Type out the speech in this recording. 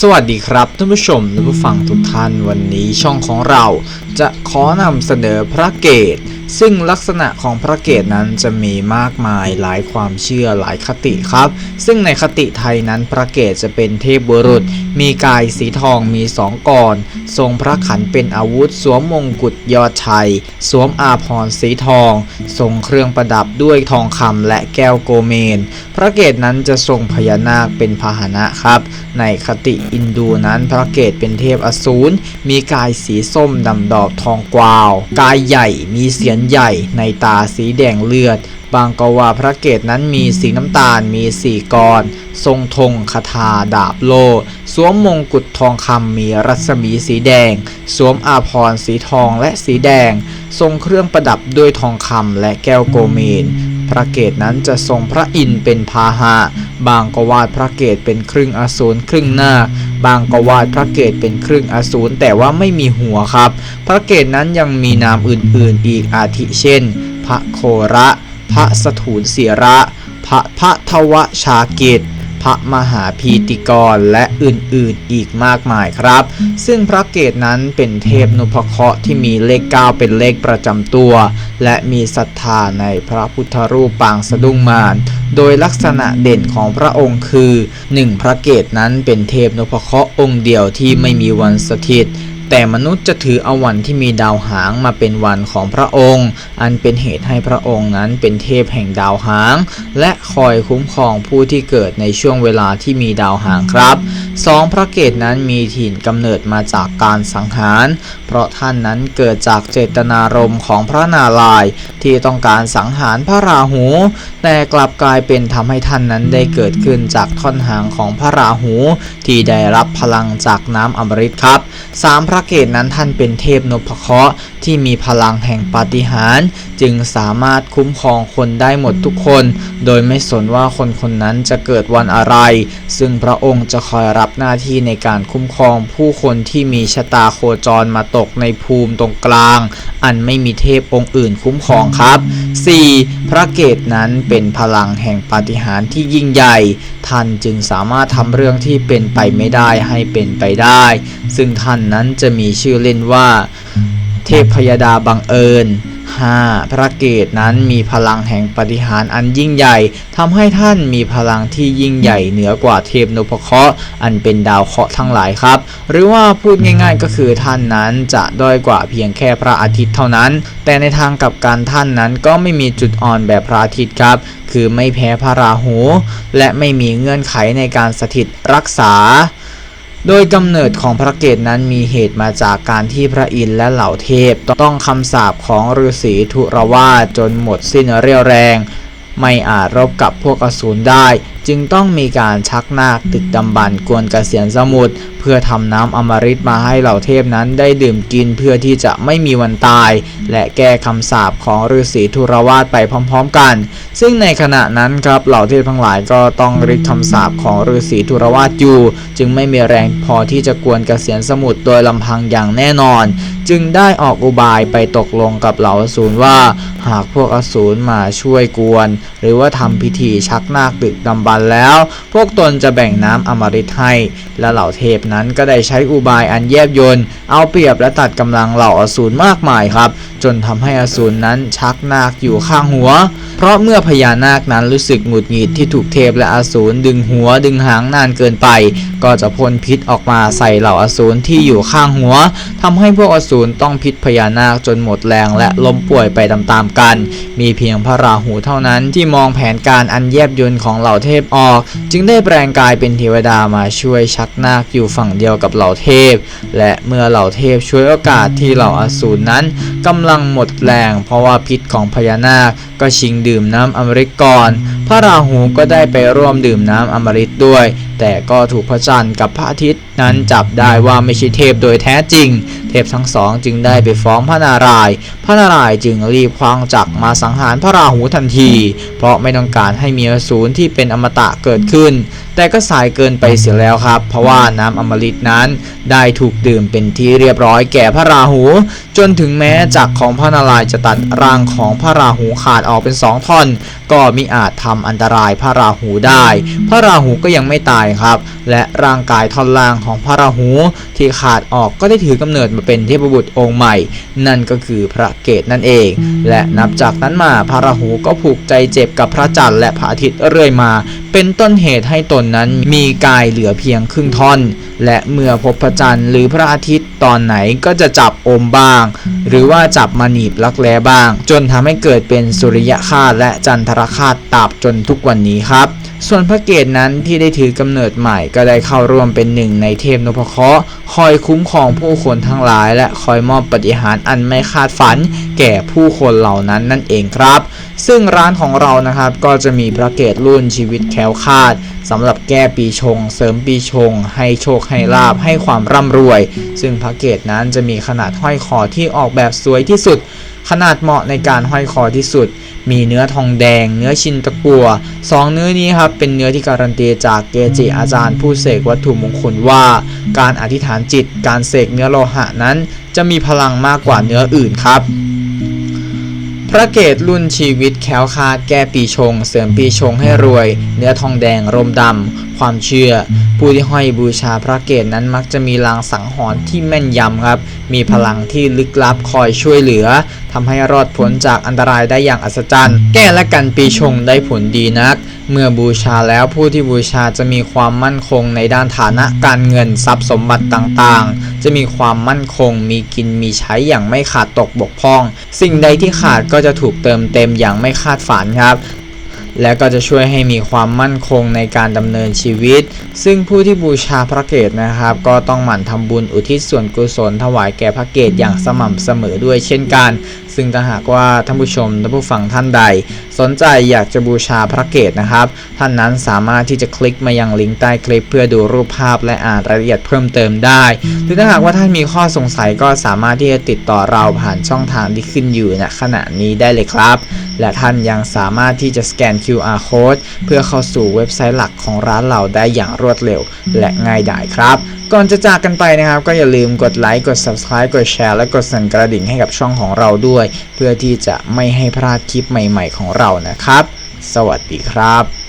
สวัสดีครับท่านผู้ชมและผู้ฟังทุกท่านวันนี้ช่องของเรา จะขอนำเสนอพระเกต ซึ่งลักษณะของพระเกตนั้นจะมีมากมายหลายความเชื่อหลายคติครับ ซึ่งในคติไทยนั้นพระเกตจะเป็นเทพบุรุษ มีกายสีทองมีสองกรทรงพระขันเป็นอาวุธ สวมมงกุฎยอดชัย สวมอาภรณ์สีทอง ทรงเครื่องประดับด้วยทองคำและแก้วโกเมน พระเกตนั้นจะทรงพญานาคเป็นพาหนะครับ ในคติอินดูนั้นพระเกตเป็นเทพอสูรมีกายสีส้มดำดอกทองกวาว กายใหญ่มีเสียนใหญ่ในตาสีแดงเลือด บางก็ว่าพระเกตนั้นมีสีน้ำตาลมีสี่กร ทรงธงคาถาดาบโล สวมมงกุฎทองคำมีรัศมีสีแดง สวมอาภรณ์สีทองและสีแดง ทรงเครื่องประดับด้วยทองคำและแก้วโกเมนพระเกตนั้นจะทรงพระอินทร์เป็นพาหะ บางก็วาดพระเกตเป็นครึ่งอสูรครึ่งหน้าค บางก็วาดพระเกตเป็นครึ่งอสูรแต่ว่าไม่มีหัวครับ พระเกตนั้นยังมีนามอื่นๆอีกอาทิเช่น พระโคระ พระสถูลเสียระ พระพระทวชาเกต พระมหาพีติกรและอื่นๆอีกมากมายครับ ซึ่งพระเกตนั้นเป็นเทพนุพเคราะห์ที่มีเลข 9 เป็นเลขประจำตัว และมีศรัทธาในพระพุทธรูปปางสะดุ้งมารโดยลักษณะเด่นของพระองค์คือ 1. พระเกตนั้นเป็นเทพนุพเคราะห์องค์เดียวที่ไม่มีวันสถิต แต่มนุษย์จะถือเอาวันที่มีดาวหางมาเป็นวันของพระองค์ อันเป็นเหตุให้พระองค์นั้นเป็นเทพแห่งดาวหาง และคอยคุ้มครองผู้ที่เกิดในช่วงเวลาที่มีดาวหางครับ 2. พระเกตนั้นมีถิ่นกำเนิดมาจากการสังหาร เพราะท่านนั้นเกิดจากเจตนารมณ์ของพระนารายที่ต้องการสังหารพระราหู แต่กลับกลายเป็นทำให้ท่านนั้นได้เกิดขึ้นจากท่อนหางของพระราหู ที่ได้รับพลังจากน้ำอมฤตครับ 3. พระเกตนั้นท่านเป็นเทพนพเคราะห์ที่มีพลังแห่งปาฏิหาริย์จึงสามารถคุ้มครองคนได้หมดทุกคน โดยไม่สนว่าคนคนนั้นจะเกิดวันอะไร ซึ่งพระองค์จะคอยรับหน้าที่ในการคุ้มครองผู้คนที่มีชะตาโคจรมาตกในภูมิตรงกลาง อันไม่มีเทพองค์อื่นคุ้มครองครับ 4. พระเกตนั้นเป็นพลังแห่งปาฏิหาริย์ที่ยิ่งใหญ่ ท่านจึงสามารถทำเรื่องที่เป็นไปไม่ได้ให้เป็นไปได้ ซึ่งท่านนั้นจะมีชื่อเล่นว่า เทพพยดาบังเอิญ 5. พระเกตนั้นมีพลังแห่งปาฏิหารย์อันยิ่งใหญ่ทำให้ท่านมีพลังที่ยิ่งใหญ่เหนือกว่าเทพนพเคราะห์อันเป็นดาวเคราะห์ทั้งหลายครับ หรือว่าพูดง่ายๆก็คือท่านนั้นจะด้อยกว่าเพียงแค่พระอาทิตย์เท่านั้น แต่ในทางกลับการท่านนั้นก็ไม่มีจุดอ่อนแบบพระอาทิตย์ครับ คือไม่แพ้พระราหู และไม่มีเงื่อนไขในการสถิตรักษา โดยกำเนิดของพระเกตนั้นมีเหตุมาจากการที่พระอินทร์และเหล่าเทพ ต้องคำสาปของฤาษีทุรวาจนหมดสิ้นเรี่ยวแรง ไม่อาจรบกับพวกอสูรได้ จึงต้องมีการชักนาคตึกดำบรรพ์กวนเกษียณสมุทรเพื่อทำน้ำอมฤตมาให้เหล่าเทพนั้นได้ดื่มกินเพื่อที่จะไม่มีวันตาย และแก้คำสาปของฤาษีทุรวาสไปพร้อมๆกัน ซึ่งในขณะนั้นครับเหล่าเทพทั้งหลายก็ต้องริดคำสาปของฤาษีทุรวาสอยู่ จึงไม่มีแรงพอที่จะกวนเกษียณสมุทรโดยลำพังอย่างแน่นอน จึงได้ออกอุบายไปตกลงกับเหล่าอสูรว่า หากพวกอสูรมาช่วยกวน หรือว่าทำพิธีชักนาคตึกดำบรรพ์แล้ว พวกตนจะแบ่งน้ำอมฤตให้ และเหล่าเทพนั้นก็ได้ใช้อุบายอันแยบยลเอาเปรียบและตัดกำลังเหล่าอสูรมากมายครับ จนทำให้อสูรนั้นชักนาคอยู่ข้างหัว เพราะเมื่อพญานาคนั้นรู้สึกหงุดหงิดที่ถูกเทพและอสูรดึงหัวดึงหางนานเกินไป ก็จะพ่นพิษออกมาใส่เหล่าอสูรที่อยู่ข้างหัวทำให้พวกอสูรต้องพิษพญานาคจนหมดแรงและล้มป่วยไปตามๆกัน มีเพียงพระราหูเท่านั้นที่มองแผนการอันแยบยลของเหล่าเทพออก จึงได้แปลงกายเป็นเทวดามาช่วยชักนาคอยู่ฝั่งเดียวกับเหล่าเทพ และเมื่อเหล่าเทพช่วยโอกาสที่เหล่าอสูรนั้นกำลังหมดแรง เพราะว่าพิษของพญานาคก็ชิงดื่มน้ำอมฤตก่อน พระราหูก็ได้ไปร่วมดื่มน้ำอมฤตด้วย แต่ก็ถูกพระจันทร์กับพระอาทิตย์นั้นจับได้ว่าไม่ใช่เทพโดยแท้จริง เทพทั้งสองจึงได้ไปฟ้องพระนารายณ์พระนารายณ์จึงรีบคว้างจักรมาสังหารพระราหูทันที เพราะไม่ต้องการให้มีอสูรที่เป็นอมตะเกิดขึ้น แต่ก็สายเกินไปเสียแล้วครับ เพราะว่าน้ำอมฤตนั้นได้ถูกดื่มเป็นที่เรียบร้อยแก่พระราหู จนถึงแม้จักรของพระนารายณ์จะตัดร่างของพระราหูขาดออกเป็นสองท่อน ก็มิอาจทำอันตรายพระราหูได้ พระราหูก็ยังไม่ตายครับ และร่างกายท่อนล่างของพระราหูที่ขาดออกก็ได้ถือกำเนิดมาเป็นเทพบุตรองค์ใหม่ นั่นก็คือพระเกตนั่นเอง และนับจากนั้นมาพระราหูก็ผูกใจเจ็บกับพระจันทร์และพระอาทิตย์เรื่อยมา เป็นต้นเหตุให้ตนนั้นมีกายเหลือเพียงครึ่งท่อน และเมื่อพบพระจันทร์หรือพระอาทิตย์ตอนไหนก็จะจับอมบ้าง หรือว่าจับมาหนีบลักแร้บ้าง จนทำให้เกิดเป็นสุริยคาตและจันทรคาตตราบจนทุกวันนี้ครับ ส่วนพระเกตนั้นที่ได้ถือกำเนิดใหม่ก็ได้เข้าร่วมเป็นหนึ่งในเทพนพเคราะห์คอยคุ้มครองผู้คนทั้งหลายและคอยมอบปฏิหารอันไม่คาดฝัน แก่ผู้คนเหล่านั้นนั่นเองครับ ซึ่งร้านของเรานะครับก็จะมีพระเกตรุ่นชีวิตแคล้วคลาดสำหรับแก้ปีชง เสริมปีชง ให้โชคให้ลาบให้ความร่ำรวย ซึ่งพระเกตนั้นจะมีขนาดห้อยคอที่ออกแบบสวยที่สุด ขนาดเหมาะในการห้อยคอที่สุด มีเนื้อทองแดง เนื้อชินตะกัวสองเนื้อนี้ครับเป็นเนื้อที่การันตีจากเกจิอาจารย์ผู้เสกวัตถุมงคลว่า การอธิษฐานจิต การเสกเนื้อโลหะนั้น จะมีพลังมากกว่าเนื้ออื่นครับพระเกตรุ่นชีวิตแคล้วคาดแก้ปีชง เสริมปีชงให้รวย เนื้อทองแดงรมดำ ความเชื่อ ผู้ที่ห้อยบูชาพระเกตนั้นมักจะมีลางสังหรณ์ที่แม่นยำครับมีพลังที่ลึกลับคอยช่วยเหลือทำให้รอดพ้นจากอันตรายได้อย่างอัศจรรย์ แก้และกันปีชงได้ผลดีนัก เมื่อบูชาแล้วผู้ที่บูชาจะมีความมั่นคงในด้านฐานะการเงินทรัพย์สมบัติต่างๆ จะมีความมั่นคงมีกินมีใช้อย่างไม่ขาดตกบกพร่อง สิ่งใดที่ขาดก็จะถูกเติมเต็มอย่างไม่คาดฝันครับ และก็จะช่วยให้มีความมั่นคงในการดำเนินชีวิต ซึ่งผู้ที่บูชาพระเกตนะครับ ก็ต้องหมั่นทำบุญอุทิศส่วนกุศลถวายแก่พระเกตอย่างสม่ำเสมอด้วยเช่นกัน ซึ่งถ้าหากว่าท่านผู้ชมท่านผู้ฟังท่านใด สนใจอยากจะบูชาพระเกตนะครับ ท่านนั้นสามารถที่จะคลิกมายังลิงก์ใต้คลิป เพื่อดูรูปภาพและอ่านรายละเอียดเพิ่มเติมได้ หรือถ้าหากว่าท่านมีข้อสงสัยก็สามารถที่จะติดต่อเราผ่านช่องทางที่ขึ้นอยู่ณขณะนี้ได้เลยครับ และท่านยังสามารถที่จะสแกน QR code เพื่อเข้าสู่เว็บไซต์หลักของร้านเราได้อย่างรวดเร็ว และง่ายดายครับ ก่อนจะจากกันไปนะครับ ก็อย่าลืมกดไลค์กด Subscribe กดแชร์และกดสั่นกระดิ่งให้กับช่องของเราด้วย เพื่อที่จะไม่ให้พลาดคลิปใหม่ ๆ ของเรานะครับ สวัสดีครับ